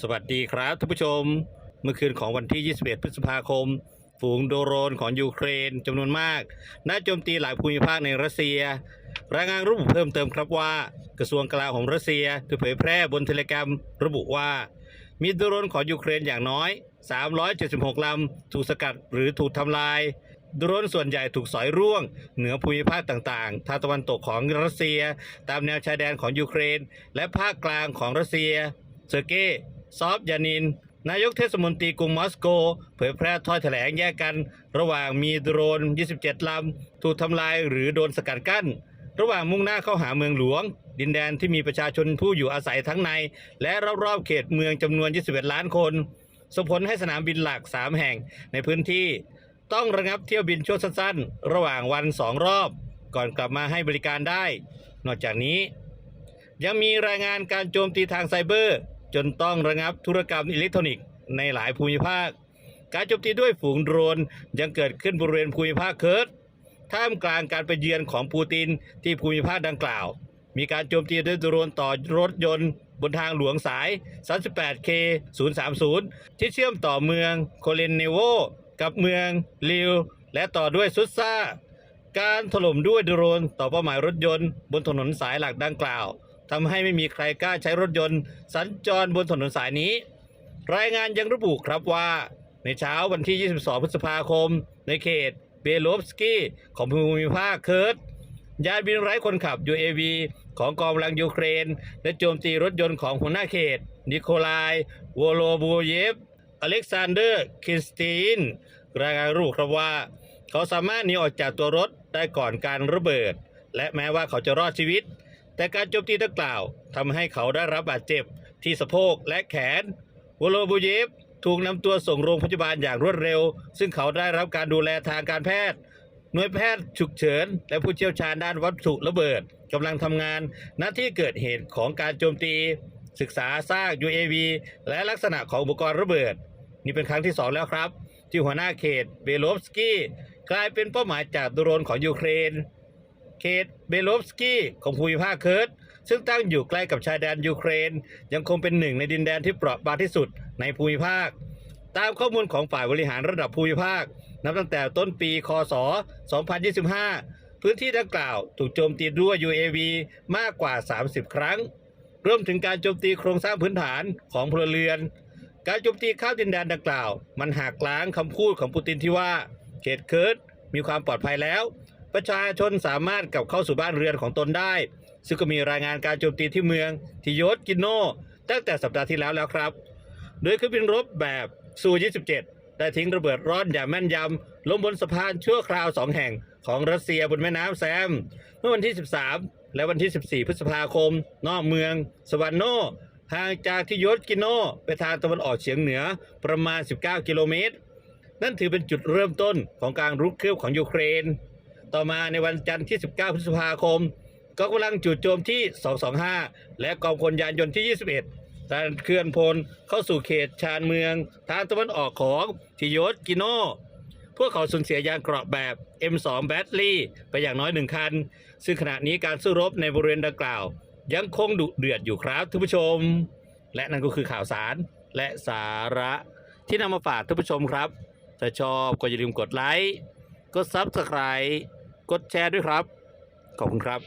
สวัสดีครับท่านผู้ชม เมื่อคืนของวันที่ 21 พฤษภาคม ฝูงโดโรนของยูเครนจำนวนมากน่าโจมตีหลายภูมิภาคในรัสเซีย รายงานระบุเพิ่มเติมครับว่ากระทรวงกลาโหมรัสเซียได้เผยแพร่บนเทเลกรามระบุว่า มีโดโรนของยูเครนอย่างน้อย 376 ลำ ถูกสกัดหรือถูกทำลายโดรนส่วนใหญ่ถูกสอยร่วง เหนือภูมิภาคต่างๆ ทางตะวันตกของรัสเซีย ตามแนวชายแดนของยูเครน และภาคกลางของรัสเซีย เซอร์เก ซอฟยานิน นายกเทศมนตรีกรุงมอสโก เผยแพร่ถ้อยแถลงแยกกัน ระหว่างมีโดรน 27 ลำ ถูกทำลายหรือโดนสกัดกั้น ระหว่างมุ่งหน้าเข้าหาเมืองหลวง ดินแดนที่มีประชาชนผู้อยู่อาศัยทั้งใน และรอบๆเขตเมืองจำนวน 21 ล้านคนส่งผลให้สนามบินหลัก 3 แห่งในพื้นที่ ต้องระงับเที่ยวบินช่วงสั้นๆ ระหว่างวันสองรอบ ก่อนกลับมาให้บริการได้ นอกจากนี้ ยังมีรายงานการโจมตีทางไซเบอร์ จนต้องระงับธุรกรรมอิเล็กทรอนิกส์ในหลายภูมิภาค การโจมตีด้วยฝูงโดรนยังเกิดขึ้นบริเวณภูมิภาคเคิร์ดท่ามกลางการไปเยือนของปูตินที่ภูมิภาคดังกล่าว มีการโจมตีด้วยโดรนต่อรถยนต์ บนทางหลวงสาย 38K 030 ที่เชื่อมต่อเมืองโคเลนเนโวกับเมืองลิวและต่อด้วยซุสซาการถล่มด้วยโดรนต่อเป้าหมายรถยนต์ บนถนนสายหลักดังกล่าว ทำให้ไม่มีใครกล้าใช้รถยนต์ สัญจรบนถนนสายนี้ รายงานยังระบุครับว่า ในเช้าวันที่ 22 พฤษภาคม ในเขตเบโลฟสกี้ของภูมิภาคเคิร์ดยานบินไร้คนขับ UAV ของกองกำลังยูเครน และโจมตีรถยนต์ของหัวหน้าเขต นิโคลาย วโลบูเยฟ อเล็กซานเดอร์คริสตินรายงานระบุครับว่า เขาสามารถหนีออกจากตัวรถได้ก่อนการระเบิด และแม้ว่าเขาจะรอดชีวิต แต่การโจมตีดังกล่าวทำให้เขาได้รับบาดเจ็บที่สะโพกและแขนวโลบูเยฟถูกนำตัวส่งโรงพยาบาลอย่างรวดเร็ว ซึ่งเขาได้รับการดูแลทางการแพทย์ หน่วยแพทย์ฉุกเฉิน และผู้เชี่ยวชาญด้านวัตถุระเบิดกำลังทำงานณที่เกิดเหตุของการโจมตี ศึกษาซาก UAV และลักษณะของอุปกรณ์ระเบิด นี่เป็นครั้งที่ 2 แล้วครับ ที่หัวหน้าเขตเบโลฟสกี้กลายเป็นเป้าหมายจากโดรนของยูเครน เขตเบโลฟสกี้ของภูมิภาคเคิร์ดซึ่งตั้งอยู่ใกล้กับชายแดนยูเครน ยังคงเป็นหนึ่งในดินแดนที่เปราะบางที่สุดในภูมิภาค ตามข้อมูลของฝ่ายบริหารระดับภูมิภาค นับตั้งแต่ต้นปี คศ 2025 พื้นที่ดังกล่าวถูกโจมตีด้วย UAV มากกว่า 30 ครั้ง รวมถึงการโจมตีโครงสร้างพื้นฐานของพลเรือน การโจมตีข้ามดินแดนดังกล่าว มันหักล้างคำพูดของปูตินที่ว่าเขตเคิร์ดมีความปลอดภัยแล้ว ประชาชนสามารถกลับเข้าสู่บ้านเรือนของตนได้ ซึ่งก็มีรายงานการโจมตีที่เมืองทิโยสกิโน ตั้งแต่สัปดาห์ที่แล้วแล้วครับ โดยเครื่องบินรบแบบซู 27 ได้ทิ้งระเบิดร้อนอย่างแม่นยำลงบนสะพานชั่วคราวสองแห่งของรัสเซียบนแม่น้ำแซม เมื่อวันที่ 13 และวันที่ 14 พฤษภาคม นอกเมืองสวานโนห่างจากทิโยสกิโนไปทางตะวันออกเฉียงเหนือประมาณ 19 กิโลเมตร นั่นถือเป็นจุดเริ่มต้นของการรุกคืบของยูเครน ต่อมาในวันจันทร์ที่ 19 พฤษภาคมกองกำลังจู่โจมที่ 225 และกองพลยานยนต์ที่ 21การเคลื่อนพลเข้าสู่เขตชานเมือง ทางตะวันออกของทิโยสกิโนพวกเขาสูญเสียยานเกราะแบบ M2 แบตลี่ไปอย่างน้อยหนึ่งคัน ซึ่งขณะนี้การสู้รบในบริเวณดังกล่าว ยังคงดุเดือดอยู่ครับท่านผู้ชม และนั่นก็คือข่าวสารและสาระที่นำมาฝากท่านผู้ชมครับ ถ้าชอบก็อย่าลืมกดไลค์ กด Subscribe กดแชร์ด้วยครับ ขอบคุณครับ